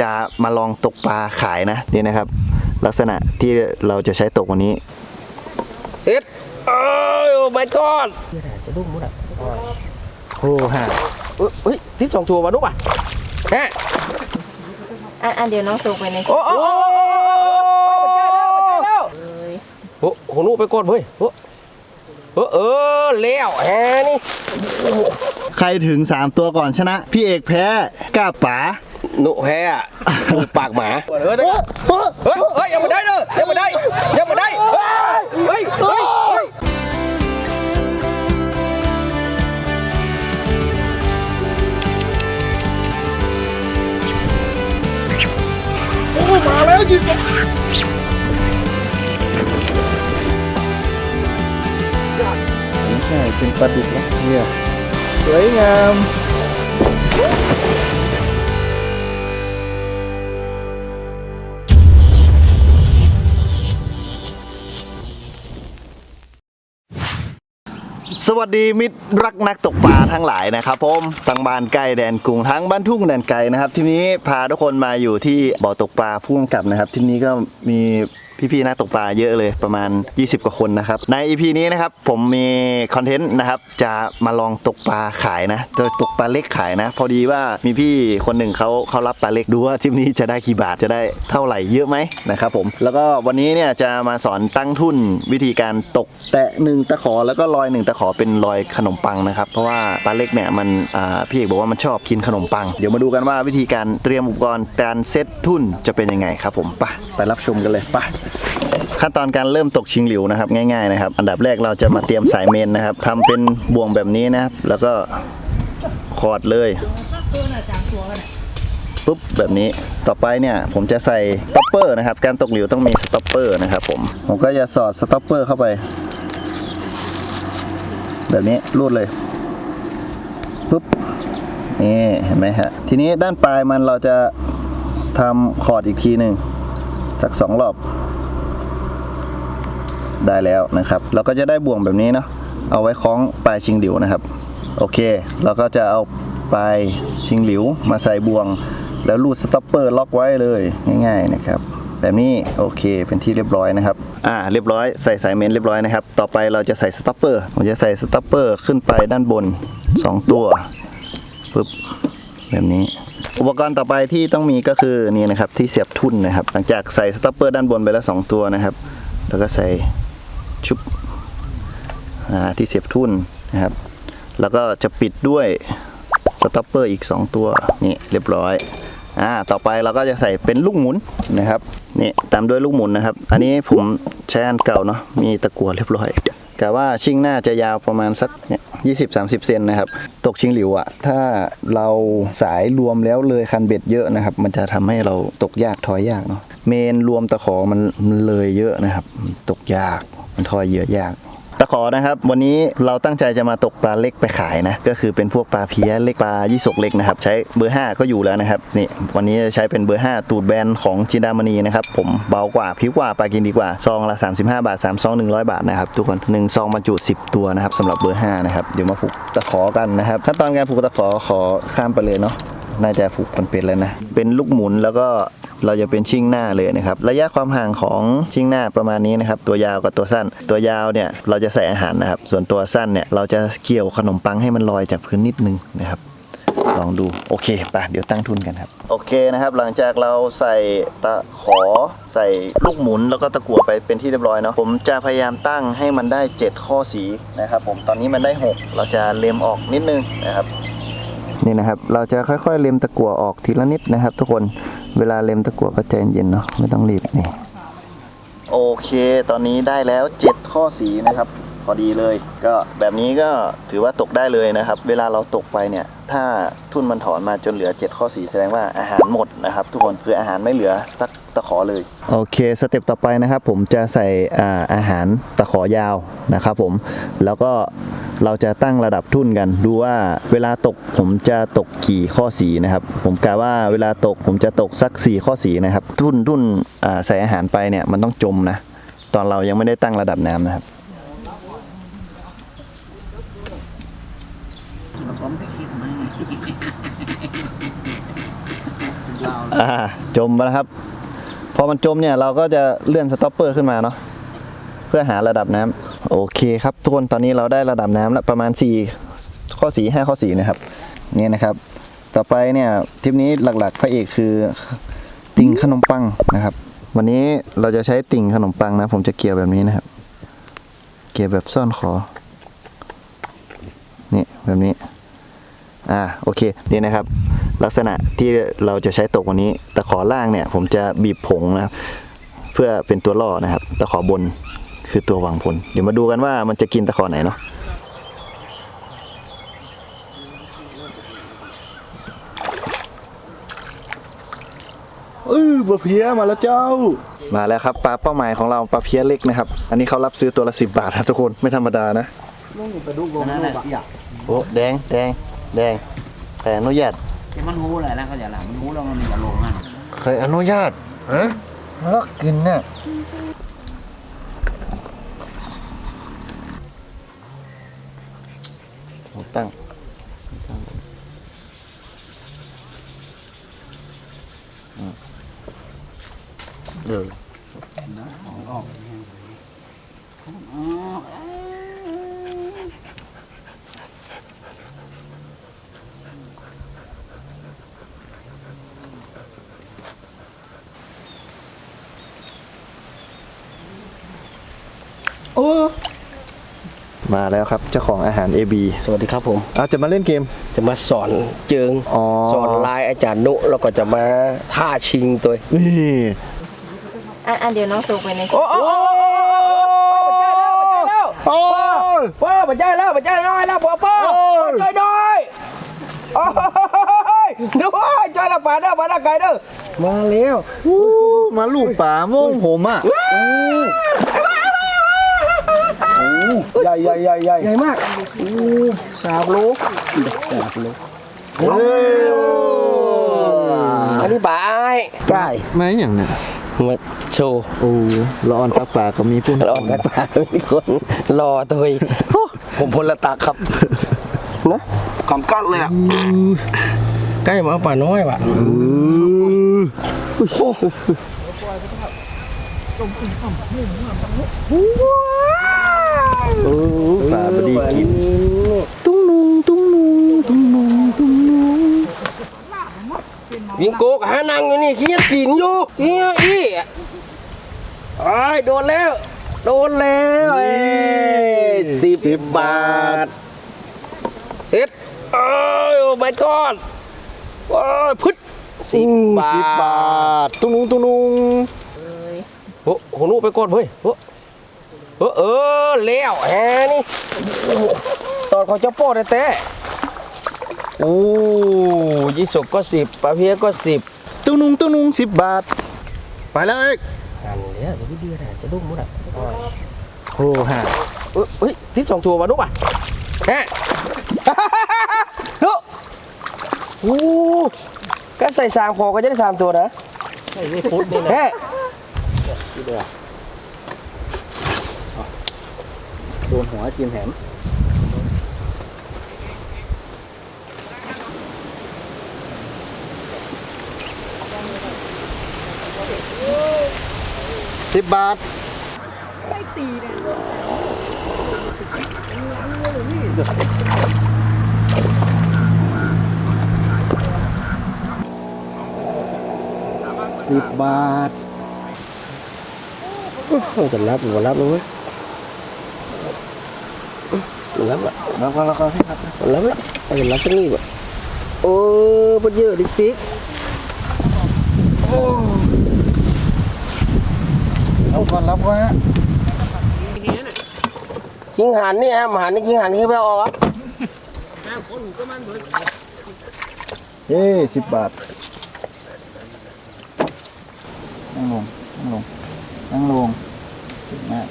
จะมาลองตกปลาขายนะนี่นะครับ ลักษณะที่เราจะใช้ตกวันนี้เสร็จโอ้ย my god เดี๋ยวจะดุ้งมุดอะโอ้ฮะเอ้ยเฮ้ยทิศสองตัวมาดุ๊กอะแฮะอะอะเดี๋ยวน้องส่งไปในโอ้โอ้โอ้โอ้มันใจแล้วมันใจแล้วเลยโอ้โหนูไปก่อนเว้ยโอ้เออเออแล้วแฮนี่ ใครถึง3ตัวก่อนชนะ พี่เอกแพ้กล้าป๋า หนูแฮอะหนูปากหมาเออเฮ้ยเฮ้ยเฮ้ยยังไม่ได้เลยยังไม่ได้ยังไม่ได้เฮ้ยเฮ้ยเฮ้ยไม่ใช่เป็นปลาดุกรัสเซียสวยงาม สวัสดีมิตรรักนักตกปลาทั้งหลายนะครับผมตั้งบ้านใกล้แดนกรุงทั้งบ้านทุ่งแดนไกลนะครับ ที่นี้พาทุกคนมาอยู่ที่บ่อตกปลาพุ่งกับนะครับ ที่นี้ก็มี พี่ๆนักตกปลาเยอะเลยประมาณ 20 กว่าคนนะครับ ใน EP นี้นะครับผมมีคอนเทนต์นะครับจะมาลองตกปลาขายนะจะตกปลาเล็กขายนะ พอดีว่ามีพี่คนหนึ่งเขาเขารับปลาเล็กดูว่าทริปนี้จะได้กี่บาทจะได้เท่าไหร่เยอะไหมนะครับผมแล้วก็วันนี้เนี่ยจะมาสอนตั้งทุนวิธีการตกแตะหนึ่งตะขอแล้วก็ลอยหนึ่งตะขอเป็นลอยขนมปังนะครับเพราะว่าปลาเล็กเนี่ยมันพี่เอกบอกว่ามันชอบกินขนมปัง เดี๋ยวมาดูกันว่าวิธีการเตรียมอุปกรณ์การเซตทุนจะเป็นยังไงครับผมไปไปรับชมกันเลยไป ขั้นตอนการเริ่มตกชิงหลิวนะครับง่ายๆนะครับ อันดับแรกเราจะมาเตรียมสายเมนนะครับทำเป็นบ่วงแบบนี้นะครับ แล้วก็คอดเลยปุ๊บแบบนี้ต่อไปเนี่ยผมจะใส่สต็อปเปอร์นะครับ การตกหลิวต้องมีสต็อปเปอร์นะครับผมผมก็จะสอดสต็อปเปอร์เข้าไป แบบนี้รูดเลยปุ๊บนี่เห็นไหมฮะทีนี้ด้านปลายมันเราจะทำคอร์ดอีกทีหนึ่งสักสองรอบ ได้แล้วนะครับ เราก็จะได้บ่วงแบบนี้เนาะเอาไว้คล้องปลายชิงหลิวนะครับ โอเค เราก็จะเอาปลายชิงหลิวมาใส่บ่วง แล้วรูดสต็อปเปอร์ล็อกไว้เลยง่าย ๆนะครับแบบนี้โอเคเป็นที่เรียบร้อยนะครับ อ่าเรียบร้อยใส่สายเมนเรียบร้อยนะครับ ต่อไปเราจะใส่สต็อปเปอร์ผมจะใส่สต็อปเปอร์ขึ้นไปด้านบน 2 ตัวปึ๊บแบบนี้ อุปกรณ์ต่อไปที่ต้องมีก็คือนี่นะครับที่เสียบทุ่นนะครับ หลังจากใส่สต็อปเปอร์ด้านบนไปแล้ว 2 ตัวนะครับ แล้วก็ใส่ ชุบที่เสียบทุ่นนะครับ แล้วก็จะปิดด้วยสต็อปเปอร์อีก 2 ตัวนี่เรียบร้อยอ่าต่อไปเราก็จะใส่เป็นลูกหมุนนะครับนี่ตามด้วยลูกหมุนนะครับ อันนี้ผมใช้อันเก่าเนาะมีตะกั่วเรียบร้อยกะว่าชิงหน้าจะยาวประมาณสักเนี่ยยี่สิบสามสิบเซนนะครับ ตกชิงหลิวอะถ้าเราสายรวมแล้วเลยคันเบ็ดเยอะนะครับ มันจะทำให้เราตกยากทอยยากเนาะเมนรวมตะขอมันเลยเยอะนะครับ ตกยาก มันทอยเหยื่อยากตะขอนะครับ วันนี้เราตั้งใจจะมาตกปลาเล็กไปขายนะ ก็คือเป็นพวกปลาเพี้ยเล็กปลายี่สกเล็กนะครับ ใช้เบอร์ 5 ก็อยู่แล้วนะครับ นี่วันนี้จะใช้เป็นเบอร์ 5 ตูดแบนของจินดามณีนะครับ ผมเบากว่าผิวกว่าปลากินดีกว่าซองละ 35 บาท3ซอง100 บาทนะครับ ทุกคน1ซองบรรจุ 10 ตัวนะครับสำหรับเบอร์ 5 นะครับ เดี๋ยวมาผูกตะขอกันนะครับขั้นตอนการผูกตะขอขอข้ามไปเลยเนาะ น่าจะผูกกันเป็นแล้วนะ เป็นลูกหมุนแล้วก็เราจะเป็นชิ่งหน้าเลยนะครับ ระยะความห่างของชิ่งหน้าประมาณนี้นะครับ ตัวยาวกับตัวสั้น ตัวยาวเนี่ยเราจะใส่อาหารนะครับ ส่วนตัวสั้นเนี่ยเราจะเกี่ยวขนมปังให้มันลอยจากพื้นนิดนึงนะครับลองดูโอเคไปเดี๋ยวตั้งทุนกันครับ โอเคนะครับ หลังจากเราใส่ตะขอใส่ลูกหมุนแล้วก็ตะกั่วไปเป็นที่เรียบร้อยเนาะผมจะพยายามตั้งให้มันได้ 7 ข้อสีนะครับ ผมตอนนี้มันได้ 6 เราจะเล็มออกนิดนึงนะครับ นี่นะครับ เราจะค่อยๆเล็มตะกั่วออกทีละนิดนะครับ ทุกคนเวลาเล็มตะกั่วก็ใจเย็นๆเนาะไม่ต้องรีบนี่โอเค ตอนนี้ได้แล้ว 7 ข้อสีนะครับ พอดีเลย ก็แบบนี้ก็ถือว่าตกได้เลยนะครับ เวลาเราตกไปเนี่ย ถ้าทุนมันถอนมาจนเหลือ 7 ข้อสีแสดงว่าอาหารหมดนะครับ ทุกคนคืออาหารไม่เหลือสักตะขอเลย โอเคสเต็ปต่อไปนะครับ ผมจะใส่อ่าอาหารตะขอยาวนะครับ ผมแล้วก็ เราจะตั้งระดับทุ่นกัน ดูว่าเวลาตกผมจะตกกี่ข้อสีนะครับ ผมกะว่าเวลาตกผมจะตกสัก 4 ข้อสีนะครับ ทุ่นทุ่นใส่อาหารไปเนี่ยมันต้องจมนะ ตอนเรายังไม่ได้ตั้งระดับน้ำนะครับจมไปแล้วครับ พอมันจมเนี่ยเราก็จะเลื่อนสต็อปเปอร์ขึ้นมาเนาะเพื่อหาระดับน้ำ โอเคครับทุกคนตอนนี้เราได้ระดับน้ำแล้วประมาณ 4 ข้อสี5ข้อสีนะครับนี่นะครับ ต่อไปเนี่ยทริปนี้หลักๆพระเอกคือติ่งขนมปังนะครับ วันนี้เราจะใช้ติ่งขนมปังนะ ผมจะเกี่ยวแบบนี้นะครับ เกี่ยวแบบซ่อนคอนี่แบบนี้ อ่าโอเคนี่นะครับ ลักษณะที่เราจะใช้ตกวันนี้ตะขอล่างเนี่ย ผมจะบีบผงนะครับ เพื่อเป็นตัวล่อนะครับตะขอบน คือตัววางพลเดี๋ยวมาดูกันว่ามันจะกินตะขอไหนเนาะเออปลาเพี้ยมาแล้วเจ้า มาแล้วครับปลาเป้าหมายของเราปลาเพี้ยเล็กนะครับ อันนี้เขารับซื้อตัวละสิบบาทครับทุกคนไม่ธรรมดานะนั่นแหละอยากโอ้แดงแดงแดงแต่อนุญาตที่มันหูเลยนะเขาจะหลังมันหูแล้วมันจะลงนั่นเคยอนุญาตฮะลักกินเนี่ย ตั้งเออโอ้ มาแล้วครับเจ้าของอาหาร AB สวัสดีครับผมเอาจะมาเล่นเกม จะมาสอนเจิงอ๋อ สอนลายอาจารย์นุแล้วก็จะมาท่าชิงตัวนี่อะอะเดี๋ยวน้องส่งไปในโอ้โอ้โอ้โอ้ย ป้าปัจจัยแล้วปัจจัยน้อยแล้วป้าป้าโอ้ยช่วยหน่อยโอ้ยดูว่าช่วยละป่าเด้อป่าเด้อไก่เด้อมาแล้วอู้มาลูกป่าโม่งผมอะ ใหญ่ใหญ่ใหญ่ใหญ่ใหญ่มากสามโลเฮ้ยอันนี้ป่าไอ้ไก่ไม่อย่างเนี่ยมาโชว์โอ้ละออนตักป่าก็มีพุ่นรอแม่ป่ามีคนรอตัวเองผมพลตาครับนะกำกัดเลยอะใกล้มาเอาป่าน้อยว่ะ ป่าบดีกิน ตุ้งนุงตุ้งนุงตุ้งนุงตุ้งนุงยิงโกกหานังอยู่นี่ขี้กินอยู่เอี้ยอี้ไอ้ายโดนแล้ว โดนแล้วเอ้ยสิบบาทเสร็จเอ้ยโอ้ my god โอ้ยพึดสิบบาทสิบบาทตุ้งนุงตุ้งนุงโอ้โหนูไปก่อนเฮ้ยโอ้ เออเออแล้วแฮนี่ตอนเขาจะโป้แต่แต่โอ้ยี่สกก็สิบปลาเพียก็สิบตุ้งนุงตุ้งนุงสิบบาท ไปแล้วเอกอันเนี้ยเดี๋ยวพี่เดือดจะดุ้งมั้งอะโอ้ฮะเอ้ยเฮ้ยทิศสองตัวมาดุ๊กป่ะแฮะดุ๊กโอ้ก็ใส่สามคอก็จะได้สามตัวนะใส่ไม่พุดนี่นะแฮะโด นหัวจีนแหมสิบบาทไม่ตีนะสิบบาทมันจะรับหรือว่ารับเลย รับอะแล้วก็แล้วก็พี่ครับมันรับอะมันจะรับสักนี่ป่ะโอ้มันเยอะดิติ๊กเอาก่อนรับก่อนนะคิงหันนี่ฮะหมาหันนี่คิงหันที่ไปเอาออกเย้สิบบาทนั่งลงนั่งลงนั่งลงเก่งมาก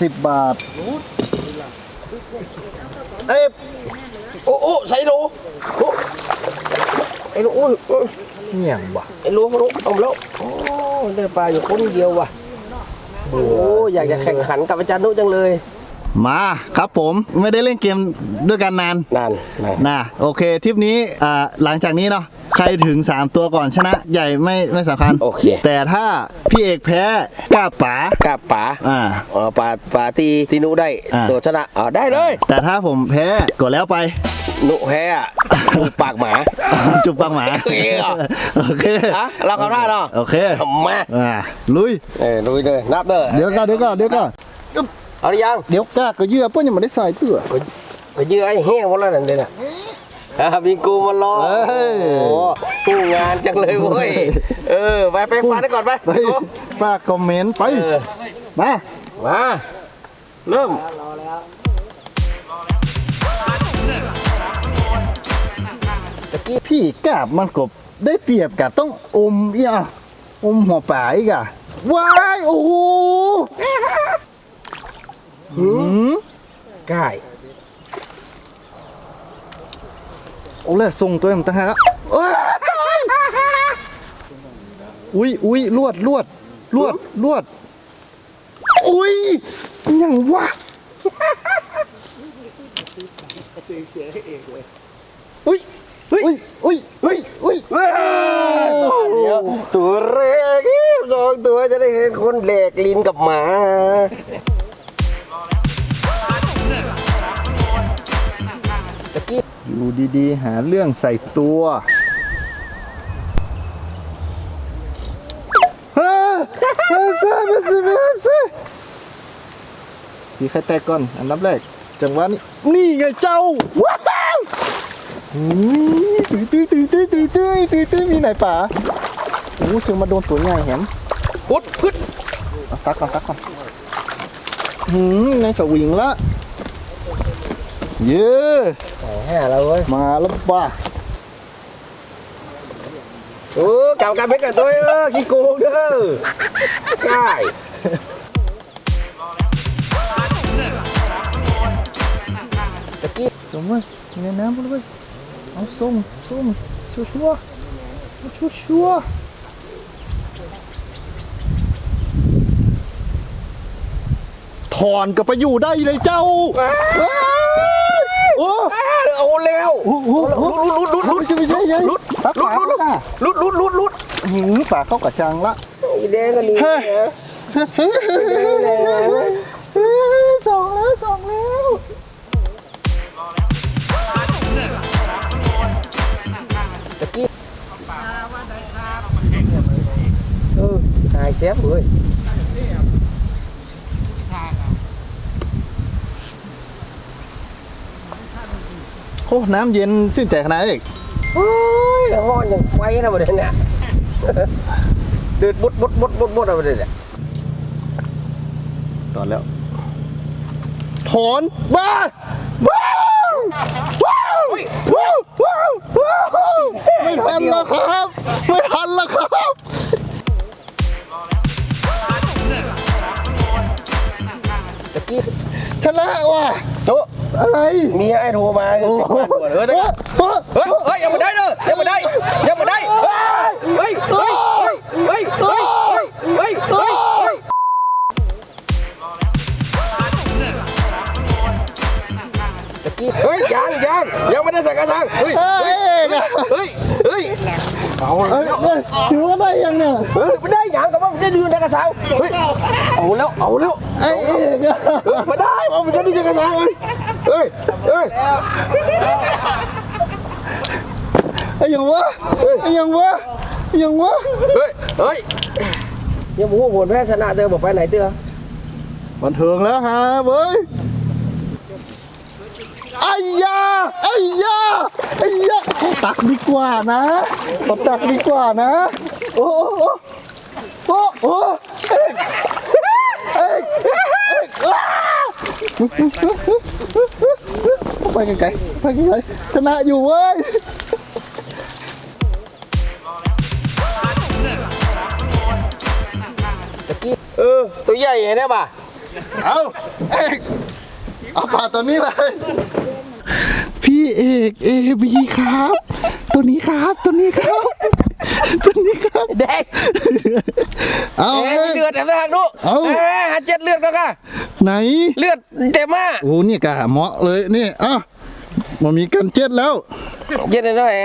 สิบบาทเอ้ยโอ้โอ้ใส่โลโอ้ไอ้โลโอ้ยโอ้ยเนี่ยว่ะไอ้โลโลเอามาแล้วโอ้ได้ปลาอยู่คนเดียวว่ะบอ้อยากจะแข่งขันกับอาจารย์นุจังเลย มาครับผมไม่ได้เล่นเกมด้วยกันนานนั่นนั่นนะโอเคทริปนี้อ่าหลังจากนี้เนาะใครถึง 3 ตัวก่อนชนะใหญ่ไม่ไม่สำคัญโอเค แต่ถ้าพี่เอกแพ้กล้าป๋ากล้าป๋าอ่าอ๋อป๋าป๋าตีตีนุได้อ่า ตัวชนะอ๋อได้เลย แต่ถ้าผมแพ้ก็แล้วไป นุแพ้อะนุปากหมา จุบปังหมาโอเคเหรอ โอเคฮะเราเข้าได้เนาะโอเคมาอ่าลุย เอ้ยลุยเลยนับเด้อเดี๋ยวก่อนเดี๋ยวก่อนเดี๋ยวก่อน เอาหรือยังเดี๋ยวกล้าก็เยื่อเพื่อนยังไม่ได้ใส่เตื้อ ไปยื้อไอ้แห้งหมดแล้วนั่นเลยน่ะอะมีกูมารอเอ้ยโอ้โหผู้งานจังเลยเว้ยเออไปไปฟังได้ก่อนไปไปฝากคอมเมนต์ไปเออมามาเริ่มพี่กาบมันกบได้เปรียบกับต้องอมอีอะอมหัวป่าอีกอะว้ายโอ้โห หืมใกล้โอ้เลยส่งตัวมันตั้งหากอุ้ยอุ้ยลวดลวดลวดลวด อุ้ยยังวะอุ้ยเฮ้ยอุ้ยอุ้ยอุ้ยอุ้ยเฮ้ยเดี๋ยตัวแรกสองตัวจะได้เห็นคนแหลกลิ้นกับหมา อยู่ดีๆ หาเรื่องใส่ตัวเฮ้ยเฮ้ยเซ่เซ่เซ่เซ่พี่ใครแตกก่อน อันดับแรก จังหวะนี้ นี่ไงเจ้าว้าวตุ้ยตุ้ยตุ้ยตุ้ยตุ้ยตุ้ยตุ้ยตุ้ยมีไหนป่าโอ้เสือมาโดนตัวใหญ่แหมพุดพุดตักก่อนตักก่อนหืมในสวิงละ เย้แห่เราเว้ยมาแล้วป่ะโอ้กลับกันไปกันตัวเออขี้โกงเด้อใกล้จมไว้ในน้ำไปเลยเอาส้มส้มชัวชัวเอาชัวชัวถอนกับไปอยู่ได้เลยเจ้าว้าย โอ้เอาแล้วโหโอ้โหลุดลุดลุดลุดไม่ใช่ไม่ใช่ลุดตักลุปาดกลุดนะลุดลุดลุดลุดหืมปากเข้ากับชังละอีแดงก็นี่เฮ้ยสองแล้วสองแล้วเออถ่ายเชฟเลย โอ้น้ำเย็นชื่นใจขนาดนี้นเอกโอ้ยห้อนอย่างไฟนะประเด็นเนี่ยเดือดบุดบุดบุดบุดบุดอะไรประเด็นเนี่ยตอนแล้ว ถอนบ้าว้าวว้าวว้าวว้าวว้าวไม่ทันแล้วครับ ไม่ทันแล้วครับตะกี้ชนะว่ะโต๊ะ อะไรมีไอ้โทรมาคือติดบ้นด่วนเออแเฮ้ยเฮ้ยยังไม่ได้เลยยังไม่ได้ยังไม่ได้เฮ้ยเฮ้ยเฮ้ยเฮ้ยเฮ้ยเฮ้ยเฮ้ยยังยังยังไม่ได้ใส่กระชังเฮ้ยเฮ้ยเฮ้ยเฮ้ยเอาเลยถือว่าได้ยังเนี่ยเฮ้ยไม่ได้ยังแต่ว่ามันได้ดูในกระชังเฮ้ยเอาแล้วเอาแล้วไเอ้ยม่ได้มันจะดูในกระชังเลย เฮ้ยไอ้ยังวะไอ้ยังวะไอ้ยังวะเฮ้ยเฮ้ยยังบอกว่าผลแพ้ชนะเธอบอกไปไหนเตือบันเทิงแล้วฮะเว้ยไอ้ยาไอ้ยาไอ้ยาเขาตักดีกว่านะเขาตักดีกว่านะ โอ้โอ้โอ้โอ้เอ็กเอ็กเอ็กอ้า ไปไกลๆไปไกลๆชนะอยู่เว้ยเออตัวใหญ่เห็นไหมป่ะเอาเอกเอาปลาตัวนี้เลย พี่เอกเอบีครับ ตัวนี้ครับตัวนี้ครับตัวนี้ครับ แดงเอาเอ้ยเลือดแต่ทางดูเอาเอ้ยหาเจ็ดเลือดแล้วค่ะไหน เลือดเต็มมากโอ้นี่กะเหมาะเลยนี่อะมันมีกันเจ็ดแล้ว เจ็ดเลยเนาะเอ้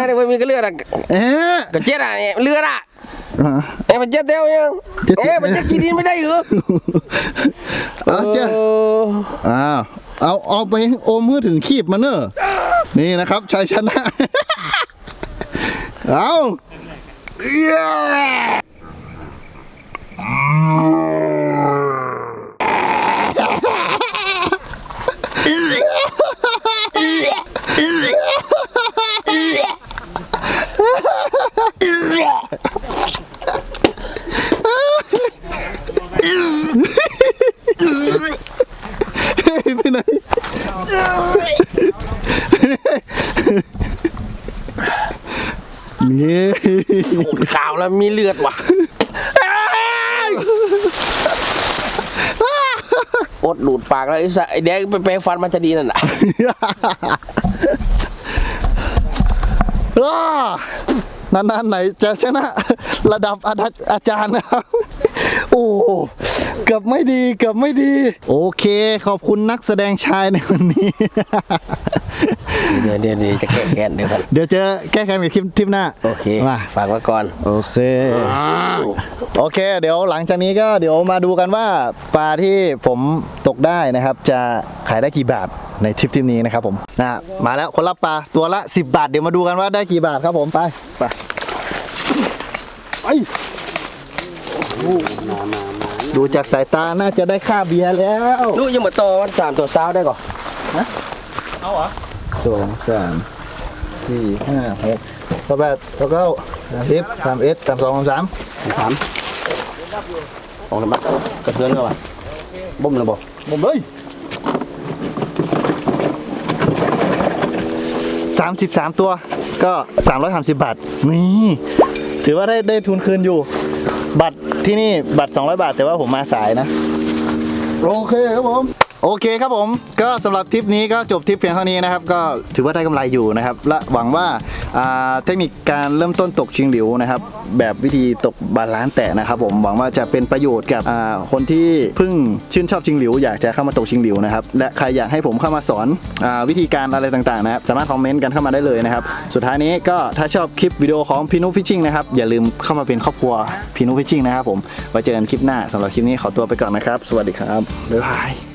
ยเดี๋ยวมันมีก็เลือดอะเอ๊ะก็เจ็ดอะเนี่ยเลือดอะอะ เอ้ยมันเจ็ดเดียวยังเจ็ดเอ้ยมันจะกินดินไม่ได้เหรอเอาเจ้าเอออ้าวเอาเอาไปอมเพื่อถึงขีบมันเนอะนี่นะครับชัยชนะ เอา เอี้ย ไปไหน นี่ ขาว แล้วมีเลือดว่ะอดดูดปากแล้วไอ้สะไอ้แดงไปแปรงฟันมันจะดีนั่นน่ะอ้านานๆไหนจะชนะ ระดับอาจารย์อาจารย์นะครับ โอ้เกือบไม่ดีเกือบไม่ดี โอเค ขอบคุณนักแสดงชายในวันนี้ เดี๋ยวเดี๋ยวเดี๋ยวจะแก้แค้นเดี๋ยวกันเดี๋ยวเจอแก้แค้นกับคลิปทริปหน้า โอเคมา ฝากไว้ก่อน โอเค โอเค เดี๋ยวหลังจากนี้ก็เดี๋ยวมาดูกันว่าปลาที่ผมตกได้นะครับ จะขายได้กี่บาทในทริปทริปนี้นะครับผมนะมาแล้วคนรับปลาตัวละ 10 บาท เดี๋ยวมาดูกันว่าได้กี่บาทครับผมไปไปไปโอ้โห ดูจากสายตาน่าจะได้ค่าเบียร์แล้วลูกยังมาต่อวันสามตัวเช้าได้ก่อนสองสามสี่ห้าหกแปดแปดเก้าเก้าสามสิบสามเอ็ดสามสองสามสามถามออกเลยมั้ยกระเทือนก็ว่ะบ่มเลยบ่หมดเลยสามสิบสามตัวก็สามร้อยสามสิบบาทนี่ถือว่าได้ได้ทุนคืนอยู่ บัตร ที่นี่บัตร 200 บาทแต่ว่าผมมาสายนะ โอเคครับผม โอเคครับผม ก็สำหรับทริปนี้ก็จบทริปเพียงเท่านี้นะครับ ก็ถือว่าได้กำไรอยู่นะครับ และหวังว่าเทคนิคการเริ่มต้นตกชิงหลิวนะครับ แบบวิธีตกบาลานซ์แตะนะครับ ผมหวังว่าจะเป็นประโยชน์กับคนที่เพิ่งชื่นชอบชิงหลิว อยากจะเข้ามาตกชิงหลิวนะครับ และใครอยากให้ผมเข้ามาสอนอวิธีการอะไรต่างๆนะครับ สามารถคอมเมนต์กันเข้ามาได้เลยนะครับ สุดท้ายนี้ก็ถ้าชอบคลิปวิดีโอของพีนูฟิชชิ่งนะครับ อย่าลืมเข้ามาเป็นครอบครัวพีนูฟิชชิ่งนะครับผม ไว้เจอกันคลิปหน้าสำหรับคลิปนี้ขอตัวไปก่อนนะครับ สวัสดีครับบ๊ายบาย